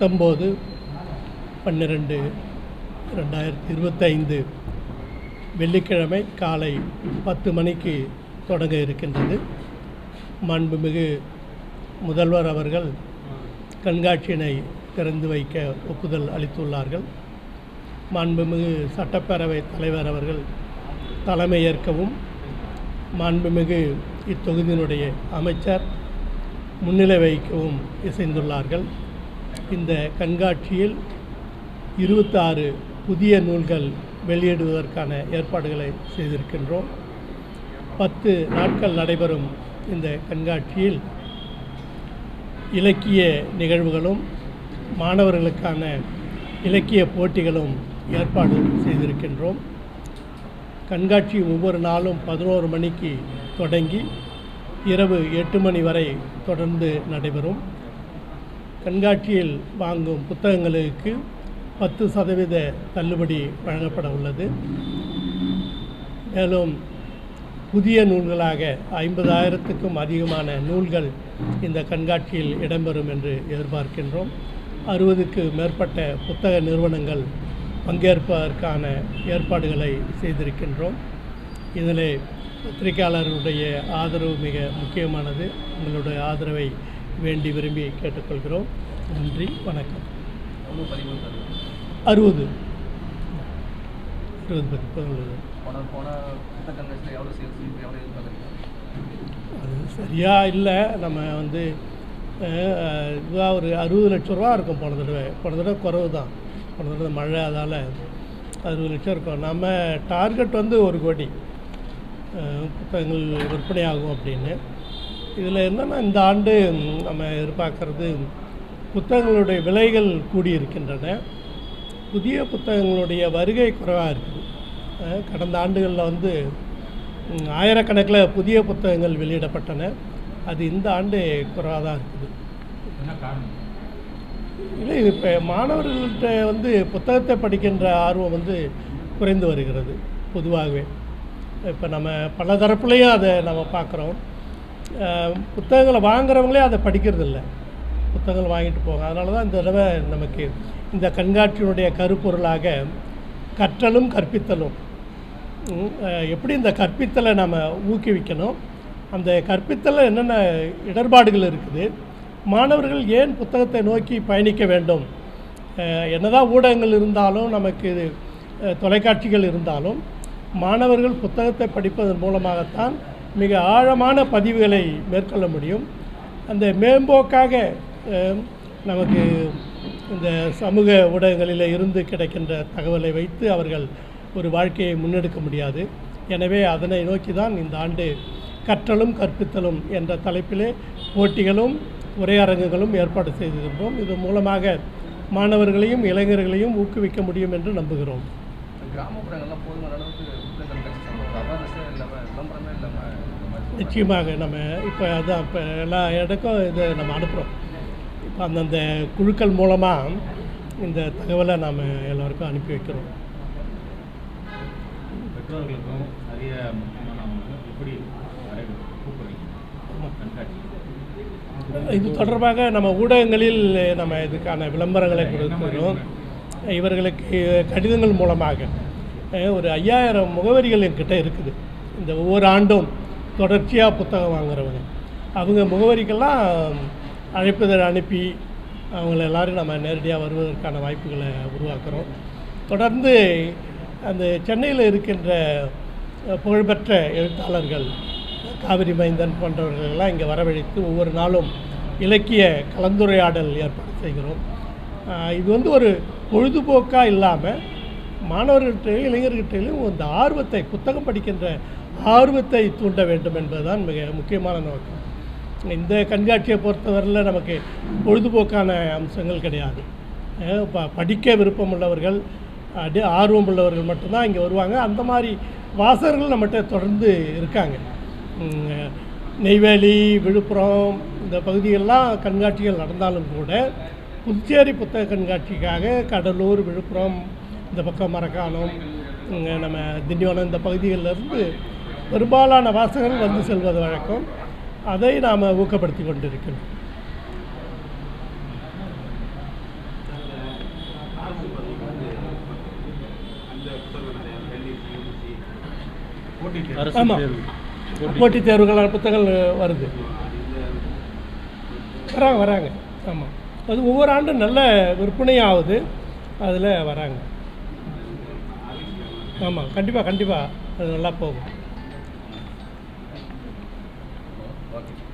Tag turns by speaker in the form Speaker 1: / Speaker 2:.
Speaker 1: பத்தொம்போது பன்னிரெண்டு ரெண்டாயிரத்தி இருபத்தைந்து வெள்ளிக்கிழமை காலை பத்து மணிக்கு தொடங்க இருக்கின்றது. மாண்புமிகு முதல்வர் அவர்கள் கண்காட்சியினை திறந்து வைக்க ஒப்புதல் அளித்துள்ளார்கள். மாண்புமிகு சட்டப்பேரவை தலைவர் அவர்கள் தலைமையேற்கவும் மாண்புமிகு இத்தொகுதியினுடைய அமைச்சர் முன்னிலை வகிக்கவும் இசைந்துள்ளார்கள். இந்த கண்காட்சியில் இருபத்தாறு புதிய நூல்கள் வெளியிடுவதற்கான ஏற்பாடுகளை செய்திருக்கின்றோம். பத்து நாட்கள் நடைபெறும் இந்த கண்காட்சியில் இலக்கிய நிகழ்வுகளும் மாணவர்களுக்கான இலக்கிய போட்டிகளும் ஏற்பாடு செய்திருக்கின்றோம். கண்காட்சி ஒவ்வொரு நாளும் பதினோரு மணிக்கு தொடங்கி இரவு எட்டு மணி வரை தொடர்ந்து நடைபெறும். கண்காட்சியில் வாங்கும் புத்தகங்களுக்கு பத்து சதவீத தள்ளுபடி வழங்கப்பட உள்ளது. மேலும் புதிய நூல்களாக ஐம்பதாயிரத்துக்கும் அதிகமான நூல்கள் இந்த கண்காட்சியில் இடம்பெறும் என்று எதிர்பார்க்கின்றோம். அறுபதுக்கு மேற்பட்ட புத்தக நிறுவனங்கள் பங்கேற்பதற்கான ஏற்பாடுகளை செய்திருக்கின்றோம். இதில் பத்திரிகையாளர்களுடைய ஆதரவு மிக முக்கியமானது. உங்களுடைய ஆதரவை வேண்டி விரும்பி கேட்டுக்கொள்கிறோம். நன்றி வணக்கம். அறுபது. அறுபது பதினொன்று. அது சரியாக இல்லை நம்ம வந்து இதுவாக ஒரு அறுபது லட்ச ரூபா இருக்கும் போன தடவை. போன தடவை குறவு தான். போன தடவை மழை அதால் அறுபது லட்சம் இருக்கும். நம்ம டார்கெட் வந்து ஒரு கோடி. புத்தகங்கள் விற்பனை ஆகும் அப்படின்னு. இதில் என்னென்னா இந்த ஆண்டு நம்ம எதிர்பார்க்கறது புத்தகங்களுடைய விலைகள் கூடியிருக்கின்றன. புதிய புத்தகங்களுடைய வருகை குறைவாக இருக்குது. கடந்த ஆண்டுகளில் வந்து ஆயிரக்கணக்கில் புதிய புத்தகங்கள் வெளியிடப்பட்டன. அது இந்த ஆண்டு குறைவாக தான் இருக்குது. இல்லை இப்போ மாணவர்கள்ட்ட வந்து புத்தகத்தை படிக்கின்ற ஆர்வம் வந்து குறைந்து வருகிறது பொதுவாகவே. இப்போ நம்ம பல தரப்புலையும் அதை நம்ம பார்க்குறோம். புத்தகங்களை வாங்குறவங்களே அதை படிக்கிறதில்ல. புத்தகங்கள் வாங்கிட்டு போங்க அதனால தான் இந்த தடவை நமக்கு இந்த கண்காட்சியினுடைய கருப்பொருளாக கற்றலும் கற்பித்தலும் எப்படி இந்த கற்பித்தலை நம்ம ஊக்குவிக்கணும்? அந்த கற்பித்தலில் என்னென்ன இடர்பாடுகள் இருக்குது? மாணவர்கள் ஏன் புத்தகத்தை நோக்கி பயணிக்க வேண்டும்? என்னதான் ஊடகங்கள் இருந்தாலும் நமக்கு தொலைக்காட்சிகள் இருந்தாலும் மாணவர்கள் புத்தகத்தை படிப்பதன் மூலமாகத்தான் மிக ஆழமான பதிவுகளை மேற்கொள்ள முடியும். அந்த மேம்போக்காக நமக்கு இந்த சமூக ஊடகங்களில் இருந்து கிடைக்கின்ற தகவலை வைத்து அவர்கள் ஒரு வாழ்க்கையை முன்னெடுக்க முடியாது. எனவே அதனை நோக்கி தான் இந்த ஆண்டு கற்றலும் கற்பித்தலும் என்ற தலைப்பிலே போட்டிகளும் உரையரங்குகளும் ஏற்பாடு செய்திருக்கிறோம் இது மூலமாக மாணவர்களையும் இளைஞர்களையும் ஊக்குவிக்க முடியும் என்று நம்புகிறோம்.
Speaker 2: கிராமப்புறங்கள்லாம் போதுமான அளவுக்கு
Speaker 1: நிச்சயமாக நம்ம இப்போ அதான் இப்போ எல்லா இடக்கும் இதை நம்ம அனுப்புகிறோம் இப்போ அந்தந்த குழுக்கள் மூலமாக இந்த தகவலை நாம் எல்லோருக்கும் அனுப்பி வைக்கிறோம்.
Speaker 3: பெற்றோர்களுக்கும் நிறைய எப்படி
Speaker 1: இது தொடர்பாக நம்ம ஊடகங்களில் நம்ம இதுக்கான விளம்பரங்களை கொடுக்கிறோம். இவர்களுக்கு கடிதங்கள் மூலமாக ஒரு ஐயாயிரம் முகவரிகள் என்கிட்ட இருக்குது. இந்த ஒவ்வொரு ஆண்டும் தொடர்ச்சியாக புத்தகம் வாங்குறவங்க அவங்க முகவரிக்கெல்லாம் அழைப்புதல் அனுப்பி அவங்கள எல்லாரும் நம்ம நேரடியாக வருவதற்கான வாய்ப்புகளை உருவாக்குறோம். தொடர்ந்து அந்த சென்னையில் இருக்கின்ற புகழ்பெற்ற எழுத்தாளர்கள் காவிரி மைந்தன் போன்றவர்கள் எல்லாம் இங்கே வரவழைத்து ஒவ்வொரு நாளும் இலக்கிய கலந்துரையாடல் ஏற்பாடு செய்கிறோம். இது வந்து ஒரு பொழுதுபோக்காக இல்லாமல் மாணவர்கள்ட்டையும் இளைஞர்கள்ட்டையும் அந்த ஆர்வத்தை புத்தகம் படிக்கின்ற ஆர்வத்தை தூண்ட வேண்டும் என்பதுதான் மிக முக்கியமான நோக்கம். இந்த கண்காட்சியை பொறுத்தவரையில் நமக்கு பொழுதுபோக்கான அம்சங்கள் கிடையாது. ப- படிக்க விருப்பம் உள்ளவர்கள் அடி ஆர்வம் உள்ளவர்கள் மட்டும்தான் இங்கே வருவாங்க. அந்த மாதிரி வாசகர்கள் நம்மகிட்ட தொடர்ந்து இருக்காங்க. நெய்வேலி விழுப்புரம் இந்த பகுதியெல்லாம் கண்காட்சிகள் நடந்தாலும் கூட புதுச்சேரி புத்தக கண்காட்சிக்காக கடலூர் விழுப்புரம் இந்த பக்கம் மரக்காலம் நம்ம திண்டிவனம் இந்த பகுதிகளிலிருந்து பெரும்பாலான வாசகர்கள் வந்து செல்வது வழக்கம். அதை நாம் ஊக்கப்படுத்தி கொண்டிருக்கிறோம்
Speaker 4: ஆமாம்
Speaker 1: போட்டித் தேர்வுகளான புத்தகங்கள் வருது. வராங்க வராங்க. ஆமாம் அது ஒவ்வொரு ஆண்டும் நல்ல விற்பனையாகுது அதில் வராங்க. ஆமாம் கண்டிப்பாக கண்டிப்பாக அது நல்லா போகும். Welcome.